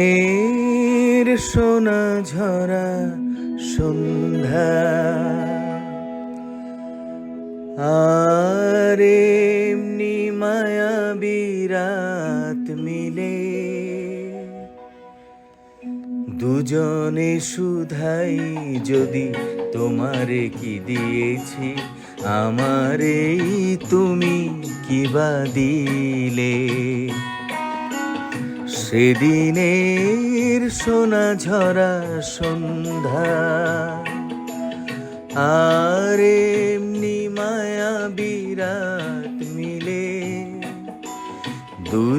সেদিনের সোনা ঝরা সন্ধ্যা আর এমনি মায়া বিরাত মিলে দুজনে শুধাই যদি তোমারে কি দিয়েছি, আমারে তুমি কিবা দিলে? সেদিনের সোনা ঝরা সন্ধ্যা আর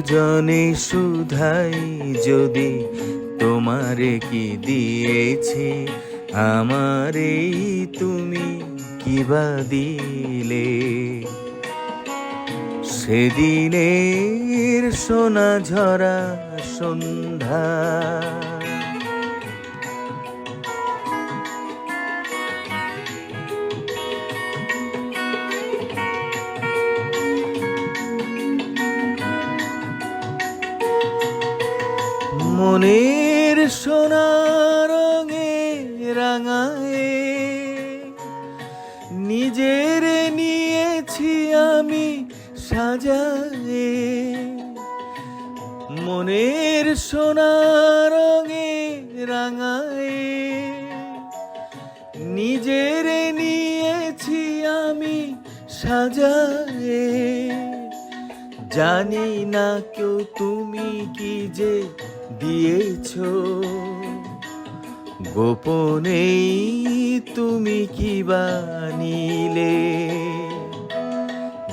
দুজনে সুধাই যদি তোমারে কি দিয়েছি? আমারে তুমি কিবা দিলে? সেদিনের সোনা ঝরা সন্ধ্যা মনের সোনার রঙে রাঙায়ে, নিজের নিয়েছি আমি সাজায়ে। মনের সোনার রঙে রাঙায়ে, নিজের নিয়েছি আমি সাজায়ে। জানি না কেউ তুমি কি যে দিয়েছ। গোপনেই তুমি কি বানিলে?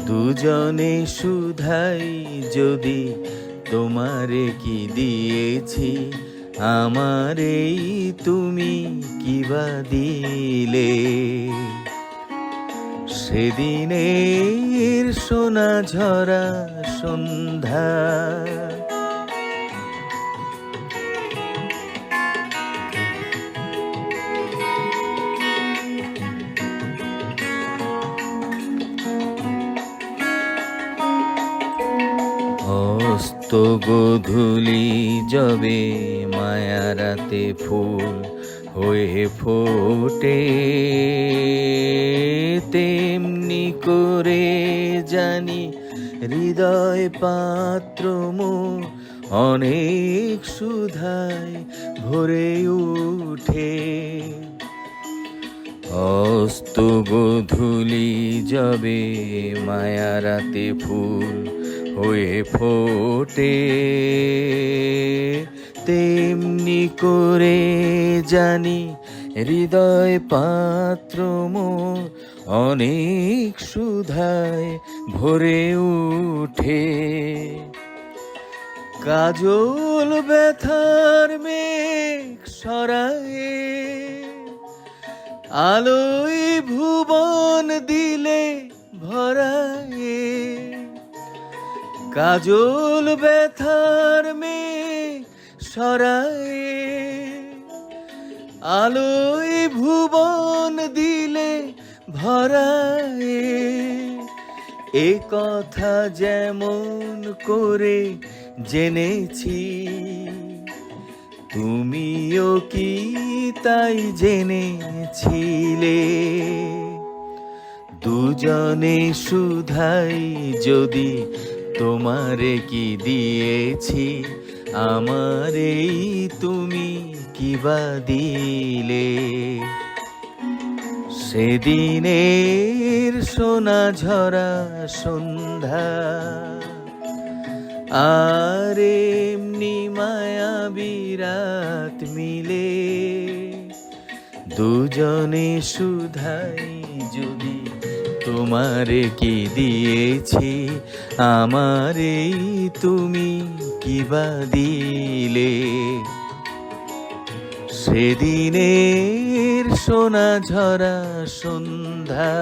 দুজনে সুধাই যদি তোমারে কি দিয়েছি আমারেই তুমি কিবা দিলে? সেদিনের সোনা ঝরা সন্ধ্যা অস্ত গোধূলি যবে মায়ারাতে ফুল হয়ে ফোটে। তেমনি করে জানি হৃদয় পাত্র অনেক সুধায় ভরে উঠে। অস্ত গোধূলি যাবে মায়ারাতে ফুল হয়ে ফোটে। তেমনি করে জানি হৃদয় পাত্র অনেক সুধায় ভরে উঠে। কাজল ব্যথার মেঘ সরায়ে আলোয় ভুবন দিলে ভরায়ে। কাজল ব্যথার মেঘ সরায়ে আলোয় ভুবন দিলে ভরায়ে। এ কথা যেমন করে জেনেছি, তুমিও কি তাই জেনেছিলে? দুজনে শুধাই যদি তোমারে কি দিয়েছি? আমারেই তুমি কিবা দিলে? সেদিনের সোনা ঝরা সন্ধ্যা, আর এমনি মায়া বিরাট মিলে। দুজনে সুধাই যদি তোমারে কি দিয়েছি? আমারেই তুমি কি বা দিলে? সেদিনের সোনা ঝরা সন্ধ্যা